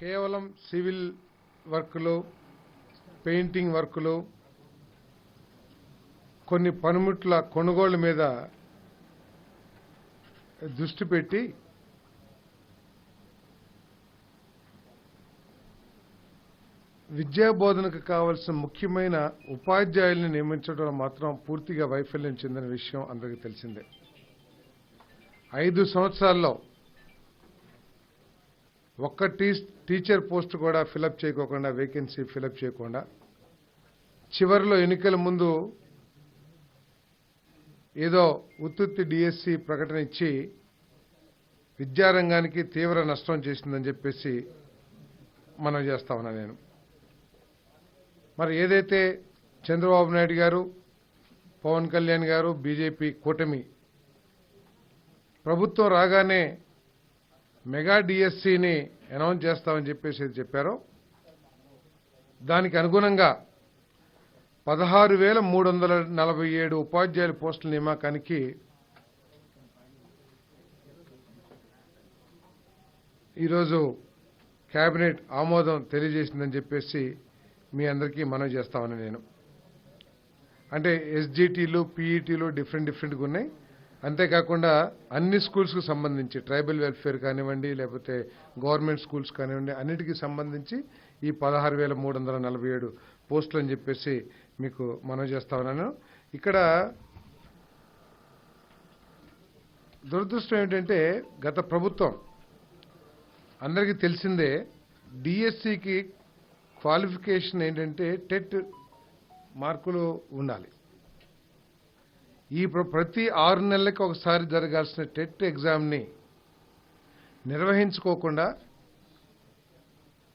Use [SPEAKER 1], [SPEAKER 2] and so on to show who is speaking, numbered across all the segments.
[SPEAKER 1] కేవలం సివిల్ వర్కులు పెయింటింగ్ వర్కులు కొన్ని పనిముట్ల కొనుగోళ్ళ మీద దృష్టి పెట్టి విద్యా బోధనకు కావలసిన ముఖ్యమైన ఉపాధ్యాయుల్ని నియమించడం మాత్రం పూర్తిగా వైఫల్యం చెందిన విషయం అందరికీ తెలిసిందే. ఐదు సంవత్సరాల్లో ఒక్క టీ టీచర్ పోస్ట్ కూడా ఫిలప్ చేయకోకుండా వేకెన్సీ ఫిలప్ చేయకుండా చివరిలో ఎన్నికల ముందు ఏదో ఉత్తుత్తి డిఎస్సి ప్రకటన ఇచ్చి విద్యారంగానికి తీవ్ర నష్టం చేసిందని చెప్పేసి మనం చేస్తా ఉన్నా నేను. మరి ఏదైతే చంద్రబాబు నాయుడు గారు పవన్ కళ్యాణ్ గారు బీజేపీ కూటమి ప్రభుత్వం రాగానే మెగా డిఎస్సిని అనౌన్స్ చేస్తామని చెప్పేసి చెప్పారు. దానికి అనుగుణంగా పదహారు వేల మూడు వందల నలభై ఏడు ఉపాధ్యాయుల పోస్టుల నియామకానికి ఈరోజు కేబినెట్ ఆమోదం తెలియజేసిందని చెప్పేసి మీ అందరికీ మనవి చేస్తామని నేను. అంటే ఎస్జిటీలు పీఈటీలు డిఫరెంట్ డిఫరెంట్గా ఉన్నాయి. అంతేకాకుండా అన్ని స్కూల్స్కు సంబంధించి ట్రైబల్ వెల్ఫేర్ కానివ్వండి లేకపోతే గవర్నమెంట్ స్కూల్స్ కానివ్వండి అన్నిటికీ సంబంధించి ఈ పదహారు వేల మూడు వందల నలభై ఏడు పోస్టులు అని చెప్పేసి మీకు మనవి చేస్తా ఉన్నాను. ఇక్కడ దురదృష్టం ఏంటంటే గత ప్రభుత్వం అందరికీ తెలిసిందే డిఎస్సికి క్వాలిఫికేషన్ ఏంటంటే టెట్ మార్కులు ఉండాలి. ఈ ప్ర- ప్రతి ఆరు నెలలకి ఒకసారి జరగాల్సిన టెట్ ఎగ్జామ్ని నిర్వహించుకోకుండా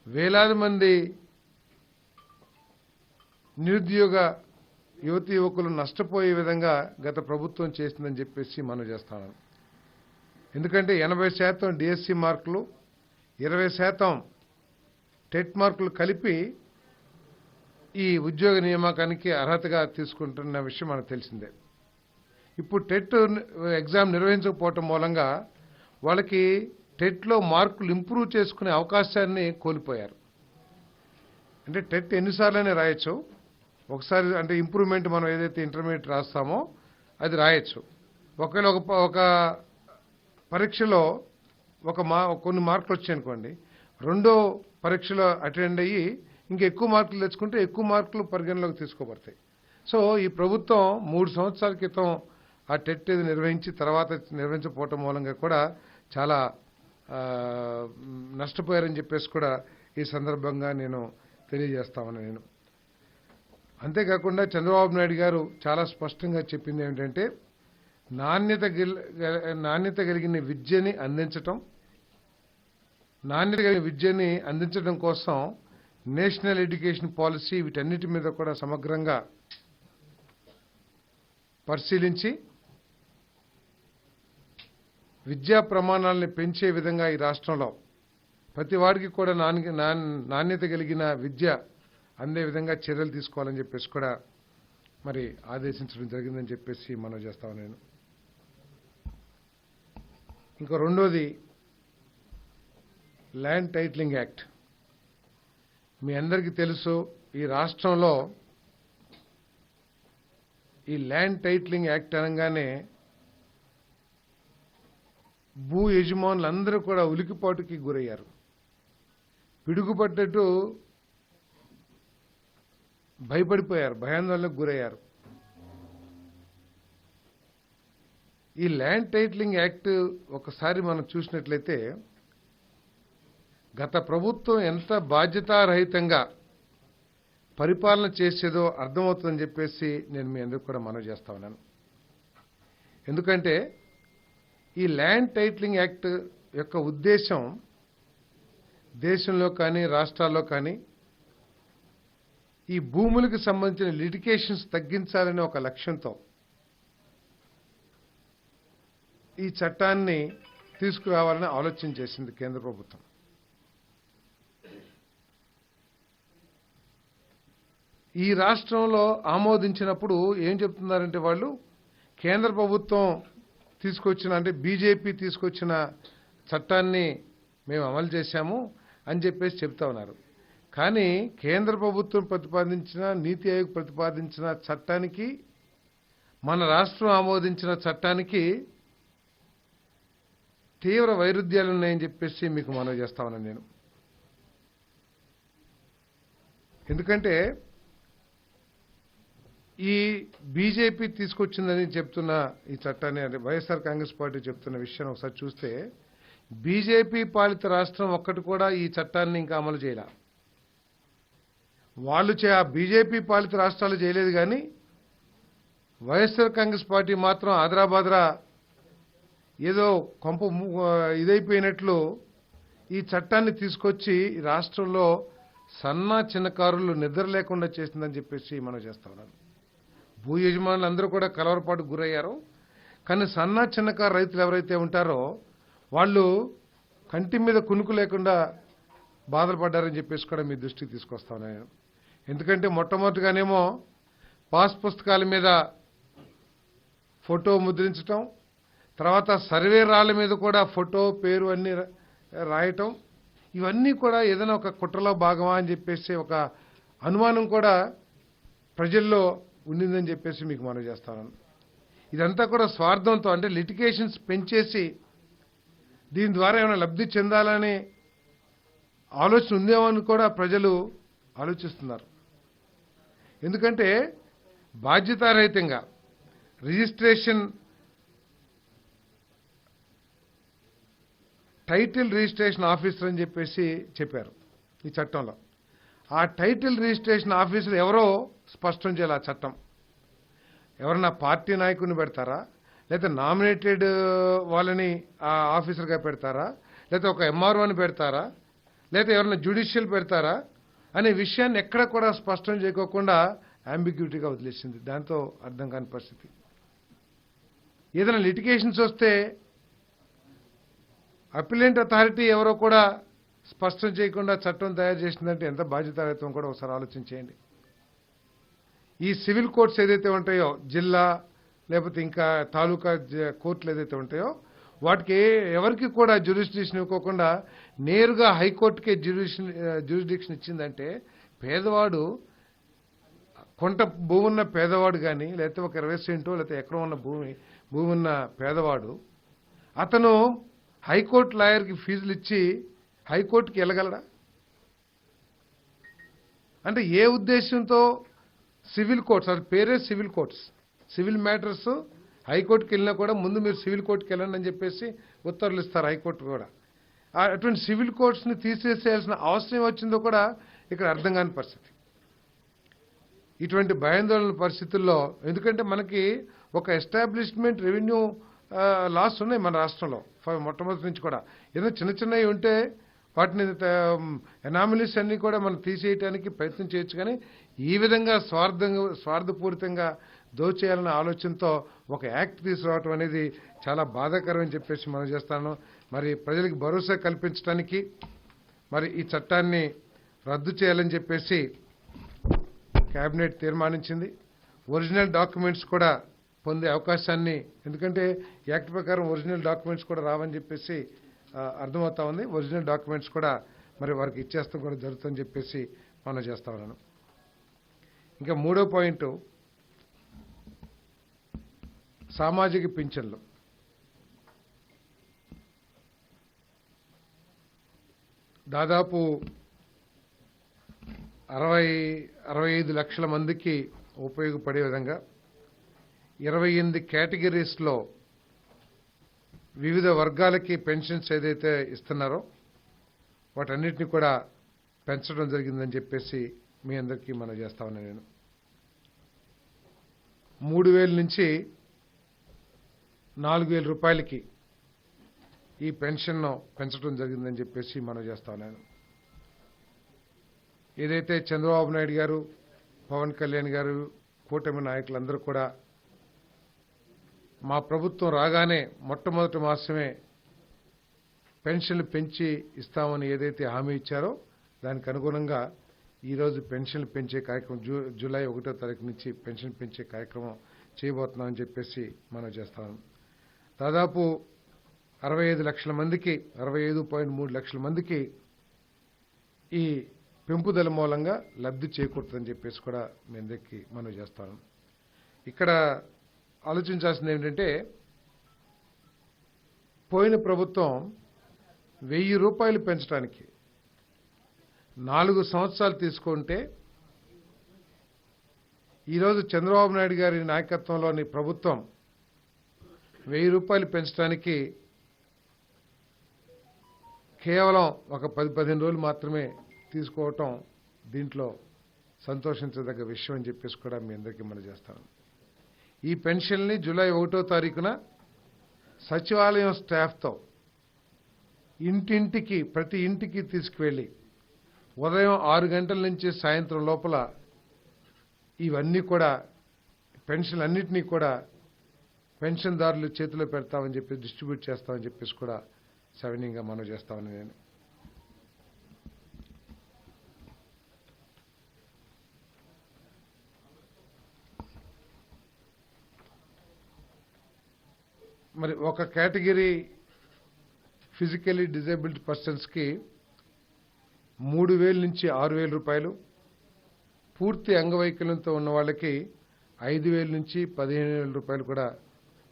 [SPEAKER 1] వేలాది మంది నిరుద్యోగ యువతి యువకులు నష్టపోయే విధంగా గత ప్రభుత్వం చేసిందని చెప్పేసి మనం చేస్తాను ఎందుకంటే ఎనభై శాతం డిఎస్సి మార్కులు ఇరవై శాతం టెట్ మార్కులు కలిపి ఈ ఉద్యోగ నియామకానికి అర్హతగా తీసుకుంటున్న విషయం మనకు తెలిసిందే. ఇప్పుడు టెట్ ఎగ్జామ్ నిర్వహించకపోవటం మూలంగా వాళ్ళకి టెట్లో మార్కులు ఇంప్రూవ్ చేసుకునే అవకాశాన్ని కోల్పోయారు. అంటే టెట్ ఎన్నిసార్లైనా రాయొచ్చు. ఒకసారి అంటే ఇంప్రూవ్మెంట్ మనం ఏదైతే ఇంటర్మీడియట్ రాస్తామో అది రాయొచ్చు. ఒకవేళ ఒక ప- ఒక పరీక్షలో ఒక మా కొన్ని మార్కులు వచ్చాయనుకోండి రెండో పరీక్షలో అటెండ్ అయ్యి ఇంకా ఎక్కువ మార్కులు తెచ్చుకుంటే ఎక్కువ మార్కులు పరిగణలోకి తీసుకోబడతాయి. సో ఈ ప్రభుత్వం మూడు సంవత్సరాల క్రితం ఆ టెట్ ఇది నిర్వహించి తర్వాత నిర్వహించకపోవటం మూలంగా కూడా చాలా నష్టపోయారని చెప్పేసి కూడా ఈ సందర్భంగా నేను తెలియజేస్తామని నేను. అంతేకాకుండా చంద్రబాబు నాయుడు గారు చాలా స్పష్టంగా చెప్పింది ఏమిటంటే నాణ్యత నాణ్యత కలిగిన విద్యని అందించటం నాణ్యత కలిగిన విద్యని అందించడం కోసం నేషనల్ ఎడ్యుకేషన్ పాలసీ వీటన్నిటి మీద కూడా సమగ్రంగా పరిశీలించి విద్యా ప్రమాణాలని పెంచే విధంగా ఈ రాష్ట్రంలో ప్రతి వాడికి కూడా నాణ్య నాణ్యత కలిగిన విద్య అందే విధంగా చర్యలు తీసుకోవాలని చెప్పేసి కూడా మరి ఆదేశించడం జరిగిందని చెప్పేసి మనం చేస్తాం నేను ఇంకా రెండోది ల్యాండ్ టైటిలింగ్ యాక్ట్ మీ అందరికీ తెలుసు ఈ రాష్ట్రంలో ఈ ల్యాండ్ టైటిలింగ్ యాక్ట్ అనగానే భూ యజమానులందరూ కూడా ఉలికిపాటుకి గురయ్యారు. పిడుగుపడ్డట్టు భయపడిపోయారు భయాందోళనకు గురయ్యారు. ఈ ల్యాండ్ టైటిలింగ్ యాక్ట్ ఒకసారి మనం చూసినట్లయితే గత ప్రభుత్వం ఎంత బాధ్యతారహితంగా పరిపాలన చేసేదో అర్థమవుతుందని చెప్పేసి నేను మీ అందరికీ కూడా మనవి చేస్తా ఉన్నాను. ఎందుకంటే ఈ ల్యాండ్ టైటిలింగ్ యాక్ట్ యొక్క ఉద్దేశం దేశంలో కానీ రాష్ట్రాల్లో కానీ ఈ భూములకు సంబంధించిన లిటికేషన్స్ తగ్గించాలనే ఒక లక్ష్యంతో ఈ చట్టాన్ని తీసుకురావాలని ఆలోచన చేసింది కేంద్ర ప్రభుత్వం. ఈ రాష్ట్రంలో ఆమోదించినప్పుడు ఏం చెప్తున్నారంటే వాళ్ళు కేంద్ర ప్రభుత్వం తీసుకొచ్చిన అంటే బీజేపీ తీసుకొచ్చిన చట్టాన్ని మేము అమలు చేశాము అని చెప్పేసి చెప్తా ఉన్నారు. కానీ కేంద్ర ప్రభుత్వం ప్రతిపాదించిన నీతి ఆయోగ్ ప్రతిపాదించిన చట్టానికి మన రాష్ట్రం ఆమోదించిన చట్టానికి తీవ్ర వైరుధ్యాలు ఉన్నాయని చెప్పేసి మీకు మనవి చేస్తా ఉన్నాను నేను. ఎందుకంటే ఈ బీజేపీ తీసుకొచ్చిందని చెప్తున్న ఈ చట్టాన్ని అంటే వైఎస్ఆర్ కాంగ్రెస్ పార్టీ చెప్తున్న విషయం ఒకసారి చూస్తే బీజేపీ పాలిత రాష్ట్రం ఒక్కటి కూడా ఈ చట్టాన్ని ఇంకా అమలు చేయాల. వాళ్ళు చే ఆ బీజేపీ పాలిత రాష్ట్రాలు చేయలేదు కానీ వైఎస్ఆర్ కాంగ్రెస్ పార్టీ మాత్రం ఆదరాబాద్రా ఏదో కొంప ము- ఇదైపోయినట్లు ఈ చట్టాన్ని తీసుకొచ్చి ఈ రాష్ట్రంలో సన్న చిన్నకారులు నిద్ర లేకుండా చేసిందని చెప్పేసి మనం చేస్తా ఉన్నాను భూ యజమానులు అందరూ కూడా కలవరపాటు గురయ్యారు. కానీ సన్న చిన్నకారు రైతులు ఎవరైతే ఉంటారో వాళ్ళు కంటి మీద కునుకు లేకుండా బాధలు పడ్డారని చెప్పేసి కూడా మీ దృష్టికి తీసుకొస్తా ఉన్నాను. నేను ఎందుకంటే మొట్టమొదటిగానేమో పాస్ పుస్తకాల మీద ఫోటో ముద్రించటం తర్వాత సర్వే రాళ్ళ మీద కూడా ఫోటో పేరు అన్ని రాయటం ఇవన్నీ కూడా ఏదైనా ఒక కుట్రలో భాగమా అని చెప్పేసి ఒక అనుమానం కూడా ప్రజల్లో ఉండిందని చెప్పేసి మీకు మనవి చేస్తాను. ఇదంతా కూడా స్వార్థంతో అంటే లిటికేషన్స్ పెంచేసి దీని ద్వారా ఏమైనా లబ్ధి చెందాలనే ఆలోచన ఉందేమో అని కూడా ప్రజలు ఆలోచిస్తున్నారు. ఎందుకంటే బాధ్యతారహితంగా రిజిస్ట్రేషన్ టైటిల్ రిజిస్ట్రేషన్ ఆఫీసర్ అని చెప్పేసి చెప్పారు ఈ చట్టంలో. ఆ టైటిల్ రిజిస్ట్రేషన్ ఆఫీసర్ ఎవరో స్పష్టం చేయాలి ఆ చట్టం. ఎవరన్నా పార్టీ నాయకుని పెడతారా? లేదా నామినేటెడ్ వాళ్ళని ఆ ఆఫీసర్గా పెడతారా? లేదా ఒక ఎంఆర్ఓని పెడతారా? లేదా ఎవరైనా జ్యుడిషియల్ పెడతారా? అనే విషయాన్ని ఎక్కడ కూడా స్పష్టం చేయకోకుండా అంబిగ్యూటీగా వదిలేసింది. దాంతో అర్థం కాని పరిస్థితి. ఏదైనా లిటిగేషన్స్ వస్తే అపిలెంట్ అథారిటీ ఎవరో కూడా స్పష్టం చేయకుండా చట్టం తయారు చేసిందంటే ఎంత బాధ్యతారహితం కూడా ఒకసారి ఆలోచించేయండి ఈ సివిల్ కోర్ట్స్ ఏదైతే ఉంటాయో జిల్లా లేకపోతే ఇంకా తాలూకా జ- కోర్టులు ఏదైతే ఉంటాయో వాటికి ఎవరికి కూడా జ్యూరిస్డిక్షన్ ఇవ్వకుండా నేరుగా హైకోర్టుకే జ్యూరిషన్ జ్యూరిస్డిక్షన్ ఇచ్చిందంటే పేదవాడు కొంట భూమి ఉన్న పేదవాడు కానీ లేకపోతే ఒక ఇరవై సెంటో లేకపోతే ఎకరం ఉన్న భూమి భూమి ఉన్న పేదవాడు అతను హైకోర్టు లాయర్కి ఫీజులు ఇచ్చి హైకోర్టుకి వెళ్ళగలడా? అంటే ఏ ఉద్దేశంతో సివిల్ కోర్ట్స్ అది పేరే సివిల్ కోర్ట్స్. సివిల్ మ్యాటర్స్ హైకోర్టుకి వెళ్ళినా కూడా ముందు మీరు సివిల్ కోర్టుకి వెళ్ళండి అని చెప్పేసి ఉత్తర్వులు ఇస్తారు హైకోర్టు కూడా. అటువంటి సివిల్ కోర్ట్స్ని తీసేసేయాల్సిన అవసరం వచ్చిందో కూడా ఇక్కడ అర్థం కాని పరిస్థితి. ఇటువంటి భయాందోళన పరిస్థితుల్లో ఎందుకంటే మనకి ఒక ఎస్టాబ్లిష్మెంట్ రెవెన్యూ లాస్ ఉన్నాయి మన రాష్ట్రంలో మొట్టమొదటి నుంచి కూడా. ఏదో చిన్న చిన్నవి ఉంటే వాటిని ఎనామిలీస్ అన్ని కూడా మనం తీసేయడానికి ప్రయత్నం చేయొచ్చు కానీ ఈ విధంగా స్వార్థంగా స్వార్థపూరితంగా దోచేయాలనే ఆలోచనతో ఒక యాక్ట్ తీసుకురావటం అనేది చాలా బాధాకరం అని చెప్పేసి మనం చేస్తాను. మరి ప్రజలకు భరోసా కల్పించడానికి మరి ఈ చట్టాన్ని రద్దు చేయాలని చెప్పేసి కేబినెట్ తీర్మానించింది. ఒరిజినల్ డాక్యుమెంట్స్ కూడా పొందే అవకాశాన్ని ఎందుకంటే యాక్ట్ ప్రకారం ఒరిజినల్ డాక్యుమెంట్స్ కూడా రావని చెప్పేసి అర్థమవుతా ఉంది. ఒరిజినల్ డాక్యుమెంట్స్ కూడా మరి వారికి ఇచ్చేస్తాం కూడా జరుగుతుందని చెప్పేసి మనం చేస్తా ఉన్నాను. ఇంకా మూడో పాయింట్ సామాజిక పింఛన్లు. దాదాపు అరవై అరవై ఐదు లక్షల మందికి ఉపయోగపడే విధంగా ఇరవై ఎనిమిది కేటగిరీస్లో వివిధ వర్గాలకి పెన్షన్స్ ఏదైతే ఇస్తున్నారో వాటన్నిటిని కూడా పెంచడం జరిగిందని చెప్పేసి మీ అందరికీ మనం చేస్తా నేను. మూడు వేల నుంచి నాలుగు వేల రూపాయలకి ఈ పెన్షన్ను పెంచడం జరిగిందని చెప్పేసి మనం చేస్తా ఉన్నాను. ఏదైతే చంద్రబాబు నాయుడు గారు పవన్ కళ్యాణ్ గారు కూటమి నాయకులందరూ కూడా మా ప్రభుత్వం రాగానే మొట్టమొదటి మాసమే పెన్షన్లు పెంచి ఇస్తామని ఏదైతే హామీ ఇచ్చారో దానికి అనుగుణంగా ఈరోజు పెన్షన్లు పెంచే కార్యక్రమం జూ జూలై ఒకటో తారీఖు నుంచి పెన్షన్ పెంచే కార్యక్రమం చేయబోతున్నామని చెప్పేసి మనం చేస్తాం. దాదాపు అరవై ఐదు లక్షల మందికి అరవై ఐదు పాయింట్ మూడు లక్షల మందికి ఈ పెంపుదల మూలంగా లబ్ధి చేకూరుతుందని చెప్పేసి కూడా మీ అందరికీ మనం చేస్తాం. ఇక్కడ ఆలోచించాల్సింది ఏంటంటే పోయిన ప్రభుత్వం వెయ్యి రూపాయలు పెంచడానికి నాలుగు సంవత్సరాలు తీసుకుంటే ఈరోజు చంద్రబాబు నాయుడు గారి నాయకత్వంలోని ప్రభుత్వం వెయ్యి రూపాయలు పెంచడానికి కేవలం ఒక పది పదిహేను రోజులు మాత్రమే తీసుకోవటం దీంట్లో సంతోషించదగ్గ విషయం అని చెప్పేసి కూడా మీ అందరికీ మనం చేస్తాను. ఈ పెన్షన్ని జూలై ఒకటో తారీఖున సచివాలయం స్టాఫ్తో ఇంటింటికి ప్రతి ఇంటికి తీసుకువెళ్ళి ఉదయం ఆరు గంటల నుంచి సాయంత్రం లోపల ఇవన్నీ కూడా పెన్షన్ అన్నింటినీ కూడా పెన్షన్దారులు చేతిలో పెడతామని చెప్పి డిస్ట్రిబ్యూట్ చేస్తామని చెప్పేసి కూడా సవినీయంగా మనం చేస్తామని నేను మరి ఒక కేటగిరీ ఫిజికలీ డిజేబుల్డ్ పర్సన్స్కి మూడు వేల నుంచి ఆరు వేల రూపాయలు పూర్తి అంగవైకల్యంతో ఉన్న వాళ్ళకి ఐదు వేల నుంచి పదిహేను వేల రూపాయలు కూడా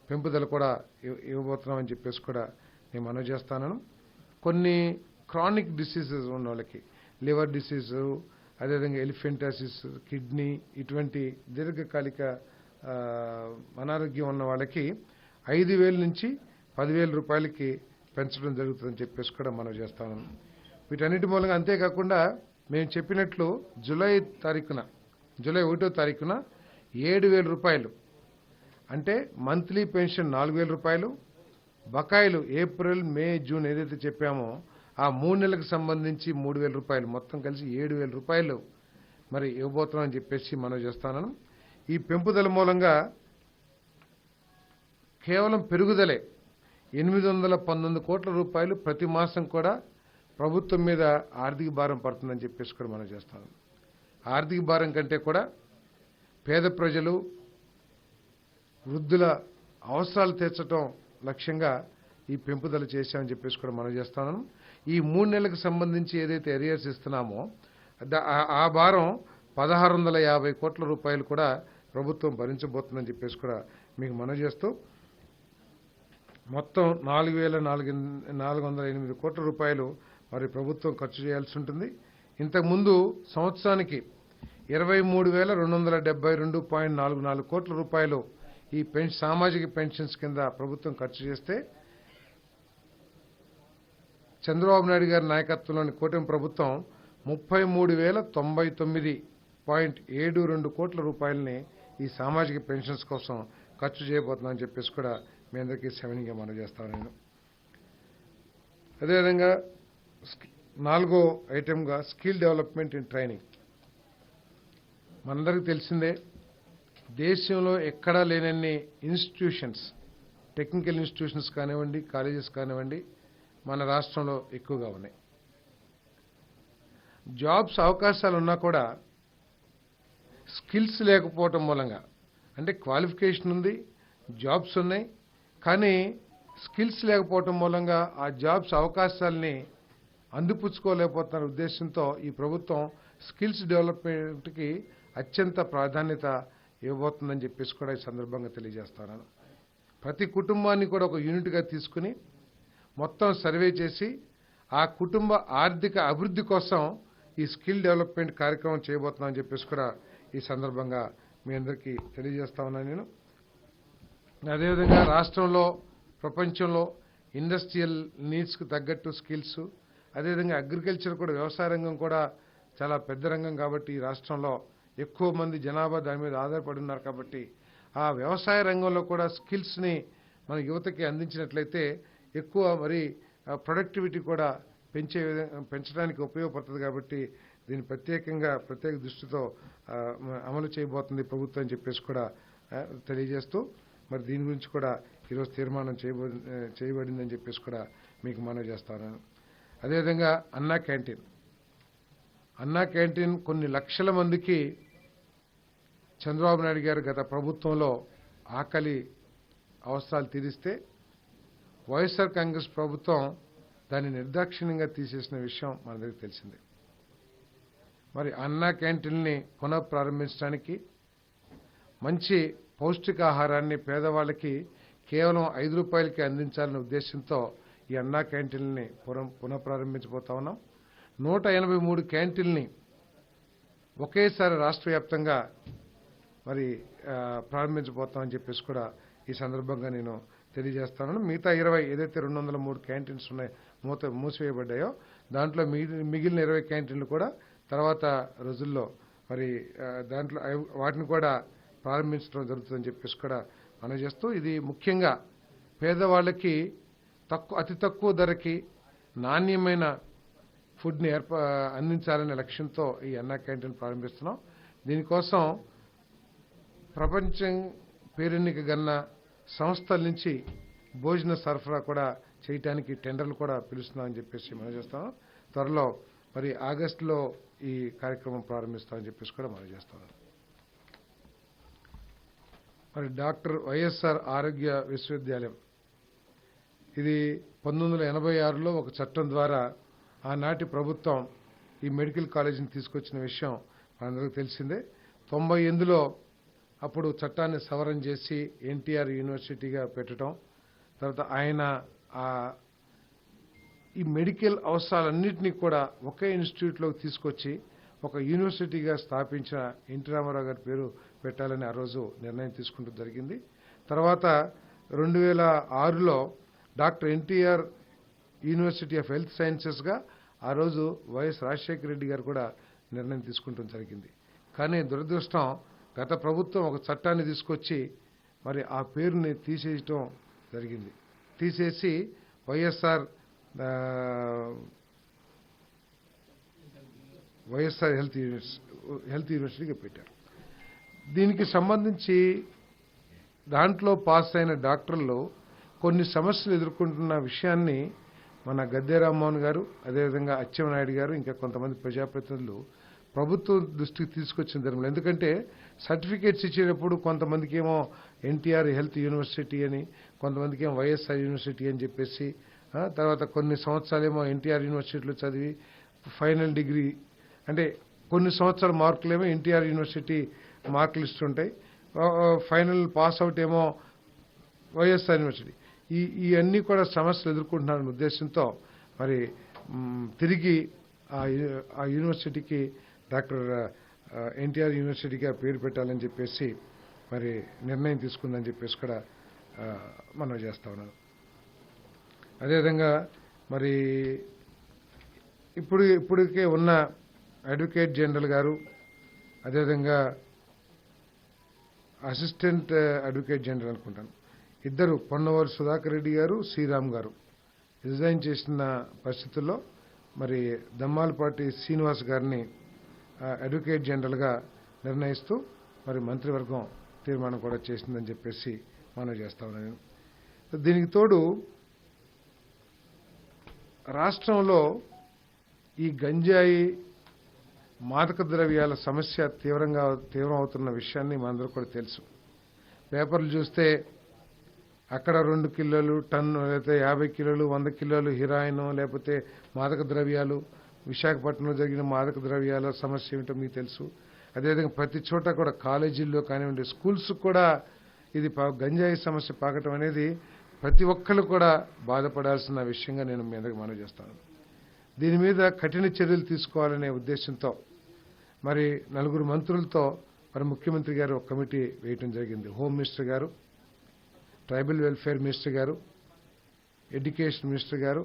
[SPEAKER 1] పెంపుదల కూడా ఇవ్వబోతున్నామని చెప్పేసి కూడా నేను మనవి చేస్తాను. కొన్ని క్రానిక్ డిసీజెస్ ఉన్న వాళ్ళకి లివర్ డిసీజ్ అదేవిధంగా ఎలిఫెంటాసిస్ కిడ్నీ ఇటువంటి దీర్ఘకాలిక అనారోగ్యం ఉన్న వాళ్ళకి ఐదు వేల నుంచి పదివేల రూపాయలకి పెంచడం జరుగుతుందని చెప్పేసి కూడా మనం చేస్తాను వీటన్నిటి మూలంగా అంతేకాకుండా మేము చెప్పినట్లు జూలై తారీఖున జూలై ఒకటో తారీఖున ఏడు వేల రూపాయలు అంటే మంత్లీ పెన్షన్ నాలుగు వేల రూపాయలు బకాయిలు ఏప్రిల్ మే జూన్ ఏదైతే చెప్పామో ఆ మూడు నెలలకు సంబంధించి మూడు వేల రూపాయలు మొత్తం కలిసి ఏడు వేల రూపాయలు మరి ఇవ్వబోతున్నామని చెప్పేసి మనం చేస్తాను ఈ పెంపుదల మూలంగా కేవలం పెరుగుదలే. ఎనిమిది వందల పంతొమ్మిది కోట్ల రూపాయలు ప్రతి మాసం కూడా ప్రభుత్వం మీద ఆర్థిక భారం పడుతుందని చెప్పేసి కూడా మనం చేస్తాం. ఆర్థిక భారం కంటే కూడా పేద ప్రజలు వృద్ధుల అవసరాలు తీర్చడం లక్ష్యంగా ఈ పెంపుదల చేశామని చెప్పేసి కూడా మనం చేస్తాను ఈ మూడు నెలలకు సంబంధించి ఏదైతే ఎరియర్స్ ఇస్తున్నామో ఆ- భారం పదహారు వందల యాభై కోట్ల రూపాయలు కూడా ప్రభుత్వం భరించబోతుందని చెప్పేసి కూడా మీకు మనం చేస్తూ మొత్తం నాలుగు వేల నాలుగు నాలుగు వందల ఎనిమిది కోట్ల రూపాయలు మరి ప్రభుత్వం ఖర్చు చేయాల్సి ఉంటుంది. ఇంతకుముందు సంవత్సరానికి ఇరవై మూడు వేల రెండు వందల డెబ్బై రెండు పాయింట్ నాలుగు నాలుగు కోట్ల రూపాయలు ఈ పెన్ సామాజిక పెన్షన్స్ కింద ప్రభుత్వం ఖర్చు చేస్తే చంద్రబాబు నాయుడు గారి నాయకత్వంలోని కూటమి ప్రభుత్వం ముప్పై మూడు వేల తొంభై తొమ్మిది పాయింట్ ఏడు రెండు కోట్ల రూపాయలని ఈ సామాజిక పెన్షన్స్ కోసం ఖర్చు చేయబోతుందని చెప్పేసి కూడా మీ అందరికీ సెవెన్గా మనం చేస్తాను నేను. అదేవిధంగా నాలుగో ఐటెంగా స్కిల్ డెవలప్మెంట్ ఇన్ ట్రైనింగ్. మనందరికీ తెలిసిందే దేశంలో ఎక్కడా లేనన్ని ఇన్స్టిట్యూషన్స్ టెక్నికల్ ఇన్స్టిట్యూషన్స్ కానివ్వండి కాలేజెస్ కానివ్వండి మన రాష్ట్రంలో ఎక్కువగా ఉన్నాయి. జాబ్స్ అవకాశాలు ఉన్నా కూడా స్కిల్స్ లేకపోవటం మూలంగా అంటే క్వాలిఫికేషన్ ఉంది జాబ్స్ ఉన్నాయి కానీ స్కిల్స్ లేకపోవటం మూలంగా ఆ జాబ్స్ అవకాశాలని అందిపుచ్చుకోలేకపోతున్న ఉద్దేశంతో ఈ ప్రభుత్వం స్కిల్స్ డెవలప్మెంట్కి అత్యంత ప్రాధాన్యత ఇవ్వబోతుందని చెప్పేసి కూడా ఈ సందర్భంగా తెలియజేస్తాను ప్రతి కుటుంబాన్ని కూడా ఒక యూనిట్గా తీసుకుని మొత్తం సర్వే చేసి ఆ కుటుంబ ఆర్థిక అభివృద్ధి కోసం ఈ స్కిల్ డెవలప్మెంట్ కార్యక్రమం చేయబోతున్నామని చెప్పేసి కూడా ఈ సందర్భంగా మీ అందరికీ తెలియజేస్తా ఉన్నాను నేను. అదేవిధంగా రాష్ట్రంలో ప్రపంచంలో ఇండస్ట్రియల్ నీడ్స్కు తగ్గట్టు స్కిల్స్ అదేవిధంగా అగ్రికల్చర్ కూడా వ్యవసాయ రంగం కూడా చాలా పెద్ద రంగం కాబట్టి ఈ రాష్ట్రంలో ఎక్కువ మంది జనాభా దాని మీద ఆధారపడి ఉన్నారు కాబట్టి ఆ వ్యవసాయ రంగంలో కూడా స్కిల్స్ని మన యువతకి అందించినట్లయితే ఎక్కువ మరి ప్రొడక్టివిటీ కూడా పెంచే విధంగా పెంచడానికి ఉపయోగపడుతుంది కాబట్టి దీన్ని ప్రత్యేకంగా ప్రత్యేక దృష్టితో అమలు చేయబోతుంది ప్రభుత్వం అని చెప్పేసి కూడా తెలియజేస్తూ మరి దీని గురించి కూడా ఈరోజు తీర్మానం చేయబో చేయబడిందని చెప్పేసి కూడా మీకు మనవి చేస్తాను. అదేవిధంగా అన్నా క్యాంటీన్. అన్నా క్యాంటీన్ కొన్ని లక్షల మందికి చంద్రబాబు నాయుడు గారు గత ప్రభుత్వంలో ఆకలి అవసరాలు తీరిస్తే వైఎస్ఆర్ కాంగ్రెస్ ప్రభుత్వం దాన్ని నిర్దాక్షిణ్యంగా తీసేసిన విషయం మనందరికీ తెలిసిందే. మరి అన్నా క్యాంటీన్ని పునః ప్రారంభించడానికి మంచి పౌష్టికాహారాన్ని పేదవాళ్ళకి కేవలం ఐదు రూపాయలకి అందించాలనే ఉద్దేశంతో ఈ అన్నా క్యాంటీన్ని పునఃప్రారంభించబోతా పునః ఉన్నాం. నూట ఎనభై మూడు క్యాంటీన్ని ఒకేసారి రాష్ట్ర వ్యాప్తంగా మరి ప్రారంభించబోతామని చెప్పేసి కూడా ఈ సందర్భంగా నేను తెలియజేస్తాను. మిగతా ఇరవై ఏదైతే రెండు వందల మూడు క్యాంటీన్స్ ఉన్నాయి మూత మూసివేయబడ్డాయో దాంట్లో మిగిలి- మిగిలిన ఇరవై క్యాంటీన్లు కూడా తర్వాత రోజుల్లో మరి దాంట్లో వాటిని కూడా ప్రారంభించడం జరుగుతుందని చెప్పేసి కూడా మనం ఇది ముఖ్యంగా పేదవాళ్ళకి తక్కువ అతి తక్కువ ధరకి నాణ్యమైన ఫుడ్ని ఏర్పా అందించాలనే లక్ష్యంతో ఈ అన్నా క్యాంటీన్ ప్రారంభిస్తున్నాం. దీనికోసం ప్రపంచం పేరెన్నిక గన్న సంస్థల నుంచి భోజన సరఫరా కూడా చేయటానికి టెండర్లు కూడా పిలుస్తున్నామని చెప్పేసి మనం చేస్తాం. త్వరలో మరి ఆగస్టులో ఈ కార్యక్రమం ప్రారంభిస్తామని చెప్పేసి కూడా మనం చేస్తాం. మరి డాక్టర్ వైఎస్ఆర్ ఆరోగ్య విశ్వవిద్యాలయం. ఇది పంతొమ్మిది వందల ఎనభై ఆరులో ఒక చట్టం ద్వారా ఆనాటి ప్రభుత్వం ఈ మెడికల్ కాలేజీని తీసుకొచ్చిన విషయం మనందరికీ తెలిసిందే. తొంభై ఎనిమిదిలో అప్పుడు చట్టాన్ని సవరణ చేసి ఎన్టీఆర్ యూనివర్సిటీగా పెట్టడం తర్వాత ఆయన ఈ మెడికల్ అవసరాలన్నింటినీ కూడా ఒకే ఇన్స్టిట్యూట్లోకి తీసుకొచ్చి ఒక యూనివర్సిటీగా స్థాపించిన ఎన్టీ రామారావు గారి పేరు పెట్టాలని ఆ రోజు నిర్ణయం తీసుకుంటూ జరిగింది. తర్వాత రెండు వేల ఆరులో doctor NTR university of health సైన్సెస్గా ఆ రోజు వైఎస్ రాజశేఖర రెడ్డి గారు కూడా నిర్ణయం తీసుకుంటం జరిగింది. కానీ దురదృష్టం గత ప్రభుత్వం ఒక చట్టాన్ని తీసుకొచ్చి మరి ఆ పేరుని తీసేయటం జరిగింది. తీసేసి YSR YSR health university health యూనివర్సిటీగా పెట్టారు. దీనికి సంబంధించి దాంట్లో పాస్ అయిన డాక్టర్లు కొన్ని సమస్యలు ఎదుర్కొంటున్న విషయాన్ని మన గద్దె రామ్మోహన్ గారు అదేవిధంగా అచ్చెన్నాయుడు గారు ఇంకా కొంతమంది ప్రజాప్రతినిధులు ప్రభుత్వం దృష్టికి తీసుకొచ్చిన ధర్మం. ఎందుకంటే సర్టిఫికేట్స్ ఇచ్చేటప్పుడు కొంతమందికి ఏమో ఎన్టీఆర్ హెల్త్ యూనివర్సిటీ అని కొంతమందికి ఏమో వైఎస్ఆర్ యూనివర్సిటీ అని చెప్పేసి తర్వాత కొన్ని సంవత్సరాలేమో ఎన్టీఆర్ యూనివర్సిటీలో చదివి ఫైనల్ డిగ్రీ అంటే కొన్ని సంవత్సరాల మార్కులేమో ఎన్టీఆర్ యూనివర్సిటీ మార్కులు ఇస్తుంటాయి. ఫైనల్ పాస్ అవుట్ ఏమో వైఎస్ఆర్ యూనివర్సిటీ ఈ ఇవన్నీ కూడా సమస్యలు ఎదుర్కొంటున్నారనే ఉద్దేశంతో మరి తిరిగి ఆ ఆ యూనివర్సిటీకి డాక్టర్ ఎన్టీఆర్ యూనివర్సిటీగా పేరు పెట్టాలని చెప్పేసి మరి నిర్ణయం తీసుకుందని చెప్పేసి కూడా మనం చేస్తా ఉన్నాను అదేవిధంగా మరి ఇప్పుడు ఇప్పటికే ఉన్న అడ్వకేట్ జనరల్ గారు అదేవిధంగా అసిస్టెంట్ అడ్వకేట్ జనరల్ అనుకుంటాను. ఇద్దరు పొన్నవారు సుధాకర్ రెడ్డి గారు శ్రీరామ్ గారు. రిజైన్ చేసిన పరిస్థితుల్లో మరి దమ్మాలపాటి శ్రీనివాస్ గారిని అడ్వకేట్ జనరల్గా నిర్ణయిస్తూ మరి మంత్రివర్గం తీర్మానం కూడా చేసిందని చెప్పేసి మనం చేస్తా ఉన్నాను. దీనికి తోడు రాష్ట్రంలో ఈ గంజాయి మాదక ద్రవ్యాల సమస్య తీవ్రంగా తీవ్రం అవుతున్న విషయాన్ని మనందరూ కూడా తెలుసు. పేపర్లు చూస్తే అక్కడ రెండు కిలోలు టన్ను లేకపోతే యాభై కిలోలు వంద కిలోలు హిరాయిన్ లేకపోతే మాదక ద్రవ్యాలు విశాఖపట్నంలో జరిగిన మాదక ద్రవ్యాల సమస్య ఏమిటో మీకు తెలుసు. అదేవిధంగా ప్రతి చోట కూడా కాలేజీల్లో కానివ్వండి స్కూల్స్ కూడా ఇది పా- గంజాయి సమస్య పాకటం అనేది ప్రతి ఒక్కరు కూడా బాధపడాల్సిన విషయంగా నేను మీ అందరికి మనవి చేస్తాను. దీని మీద కఠిన చర్యలు తీసుకోవాలనే ఉద్దేశంతో మరి నలుగురు మంత్రులతో మరి ముఖ్యమంత్రి గారు ఒక కమిటీ వేయటం జరిగింది. హోమ్ మినిస్టర్ గారు ట్రైబల్ వెల్ఫేర్ మినిస్టర్ గారు ఎడ్యుకేషన్ మినిస్టర్ గారు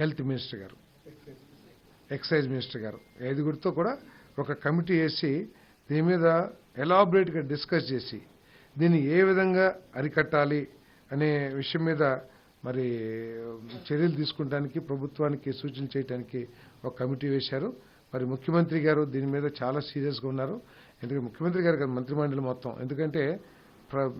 [SPEAKER 1] హెల్త్ మినిస్టర్ గారు ఎక్సైజ్ మినిస్టర్ గారు. ఐదుగురితో కూడా ఒక కమిటీ వేసి దీని మీద ఎలాబరేట్గా డిస్కస్ చేసి దీన్ని ఏ విధంగా అరికట్టాలి అనే విషయం మీద మరి చర్యలు తీసుకుంటానికి ప్రభుత్వానికి సూచన చేయడానికి ఒక కమిటీ వేశారు. మరి ముఖ్యమంత్రి గారు దీని మీద చాలా సీరియస్గా ఉన్నారు. ఎందుకంటే ముఖ్యమంత్రి గారు కాదు మంత్రిమండలి మొత్తం. ఎందుకంటే ప్ర-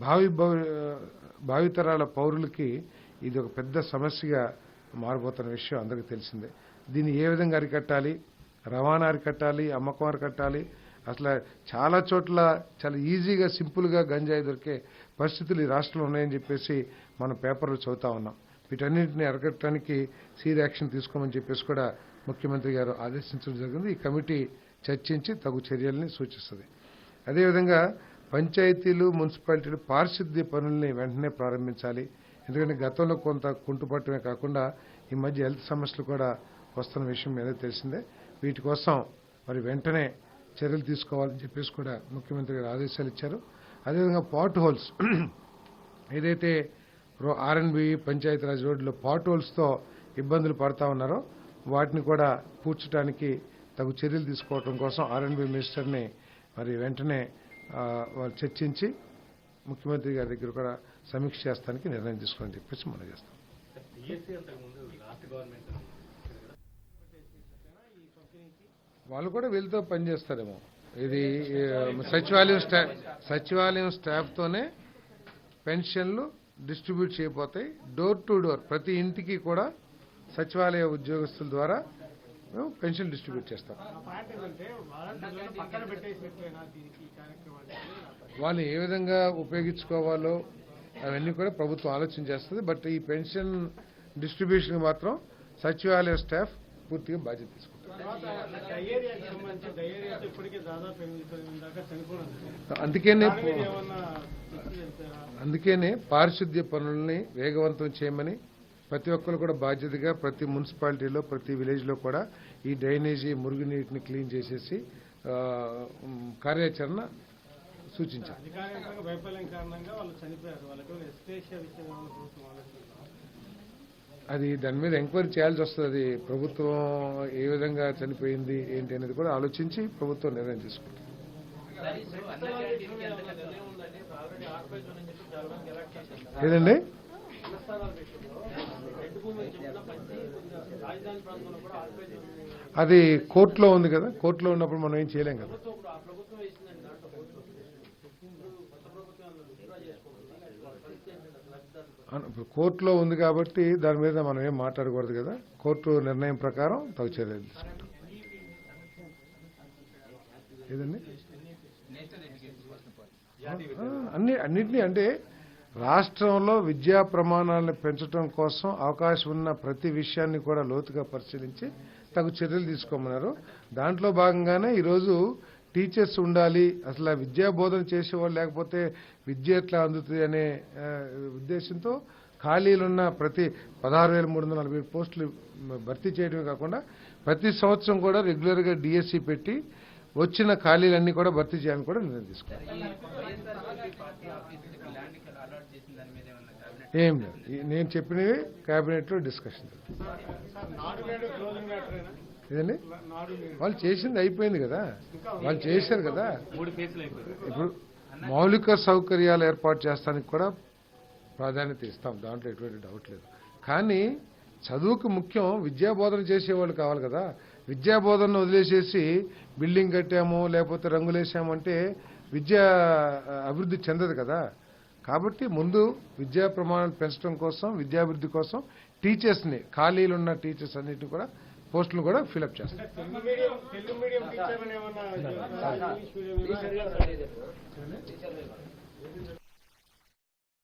[SPEAKER 1] భావి భవి- భావితరాల పౌరులకి ఇది ఒక పెద్ద సమస్యగా మారిపోతున్న విషయం అందరికీ తెలిసిందే. దీన్ని ఏ విధంగా అరికట్టాలి? రవాణా అరికట్టాలి? అమ్మకం అరికట్టాలి? అసలు చాలా చోట్ల చాలా ఈజీగా సింపుల్గా గంజాయి దొరికే పరిస్థితులు ఈ రాష్ట్రంలో ఉన్నాయని చెప్పేసి మనం పేపర్లు చదువుతా ఉన్నాం. వీటన్నింటిని అరికట్టడానికి సీరియస్ యాక్షన్ తీసుకోమని చెప్పేసి కూడా ముఖ్యమంత్రి గారు ఆదేశించడం జరిగింది. ఈ కమిటీ చర్చించి తగు చర్యల్ని సూచిస్తుంది. అదేవిధంగా పంచాయతీలు మున్సిపాలిటీలు పారిశుద్ధ్య పనుల్ని వెంటనే ప్రారంభించాలి. ఎందుకంటే గతంలో కొంత కుంటుపట్టమే కాకుండా ఈ మధ్య హెల్త్ సమస్యలు కూడా వస్తున్న విషయం ఏదో తెలిసిందే. వీటి కోసం మరి వెంటనే చర్యలు తీసుకోవాలని చెప్పేసి కూడా ముఖ్యమంత్రి గారు ఆదేశాలు ఇచ్చారు. అదేవిధంగా పాట్ హోల్స్ ఏదైతే ఆర్ఎన్బి పంచాయతీరాజ్ రోడ్లో పాట్ హోల్స్తో ఇబ్బందులు పడతా ఉన్నారో వాటిని కూడా పూడ్చడానికి తగు చర్యలు తీసుకోవడం కోసం ఆర్ఎన్బి మినిస్టర్ని మరి వెంటనే వాళ్ళు చర్చించి ముఖ్యమంత్రి గారి దగ్గర కూడా సమీక్ష చేస్తానికి నిర్ణయం తీసుకోవాలని చెప్పేసి మనం చేస్తాం.
[SPEAKER 2] గవర్నమెంట్
[SPEAKER 1] వాళ్ళు కూడా వీళ్ళతో పనిచేస్తారేమో. ఇది సచివాలయం స్టాఫ్ సచివాలయం స్టాఫ్తోనే పెన్షన్లు డిస్ట్రిబ్యూట్ చేయబోతాయి. డోర్ టు డోర్ ప్రతి ఇంటికి కూడా సచివాలయ ఉద్యోగస్తుల ద్వారా మేము పెన్షన్ డిస్ట్రిబ్యూట్ చేస్తాం.
[SPEAKER 3] పాయింట్ ఏంటంటే వాలంటీర్లను పక్కన పెట్టేసినట్లేనా దీనికి ఈ కార్యక్రమానికి?
[SPEAKER 1] వాళ్ళు ఏ విధంగా ఉపయోగించుకోవాలో అవన్నీ కూడా ప్రభుత్వం ఆలోచన చేస్తుంది. బట్ ఈ పెన్షన్ డిస్ట్రిబ్యూషన్ మాత్రం సచివాలయ స్టాఫ్ పూర్తిగా బాధ్యత తీసుకుంటారు అందుకనే? అందుకనే పారిశుద్ధ్య పనుల్ని వేగవంతం చేయమని ప్రతి ఒక్కరు కూడా బాధ్యతగా ప్రతి మున్సిపాలిటీలో ప్రతి విలేజ్లో కూడా ఈ డ్రైనేజీ మురుగునీటిని క్లీన్ చేసేసి కార్యాచరణ సూచించారు? అది దాని మీద ఎంక్వైరీ చేయాల్సి వస్తుంది. అది ప్రభుత్వం ఏ విధంగా చనిపోయింది ఏంటి అనేది కూడా ఆలోచించి ప్రభుత్వం నిర్ణయం తీసుకుంటుంది. ఏదండి? అది కోర్టులో ఉంది కదా కోర్టులో ఉన్నప్పుడు మనం ఏం చేయలేం కదా. ఇప్పుడు కోర్టులో ఉంది కాబట్టి దాని మీద మనం ఏం మాట్లాడకూడదు కదా. కోర్టు నిర్ణయం ప్రకారం తగు చర్యలు తీసుకుంటాం. ఏదండి? అన్ని అన్నింటినీ అంటే రాష్ట్రంలో విద్యా ప్రమాణాలను పెంచడం కోసం అవకాశం ఉన్న ప్రతి విషయాన్ని కూడా లోతుగా పరిశీలించి తగు చర్యలు తీసుకోమన్నారు. దాంట్లో భాగంగానే ఈరోజు టీచర్స్ ఉండాలి. అసలు ఆ విద్యా బోధన చేసేవాళ్ళు లేకపోతే విద్య ఎట్లా అందుతుంది అనే ఉద్దేశంతో ఖాళీలున్న ప్రతి పదహారు వేల మూడు వందల నలభై పోస్టులు భర్తీ చేయడమే కాకుండా ప్రతి సంవత్సరం కూడా రెగ్యులర్గా డిఎస్సి పెట్టి వచ్చిన ఖాళీలన్నీ కూడా భర్తీ చేయాలని కూడా నిర్ణయం తీసుకున్నారు. ఏం లేదు. నేను చెప్పినవి కేబినెట్లో డిస్కషన్
[SPEAKER 3] నేడు
[SPEAKER 1] వాళ్ళు చేసింది అయిపోయింది కదా. వాళ్ళు చేశారు కదా. ఇప్పుడు మౌలిక సౌకర్యాలు ఏర్పాటు చేస్తానికి కూడా ప్రాధాన్యత ఇస్తాం. దాంట్లో ఎటువంటి డౌట్ లేదు. కానీ చదువుకు ముఖ్యం విద్యా బోధన చేసేవాళ్ళు కావాలి కదా. విద్యా బోధనను వదిలేసేసి బిల్డింగ్ కట్టాము లేకపోతే రంగులేసాము అంటే విద్య అభివృద్ధి చెందదు కదా. కాబట్టి ముందు విద్యా ప్రమాణాలు పెంచడం కోసం విద్యాభివృద్ధి కోసం టీచర్స్ని ఖాళీలున్న టీచర్స్ అన్నిటిని కూడా పోస్టులు కూడా ఫిలప్ చేస్తాం.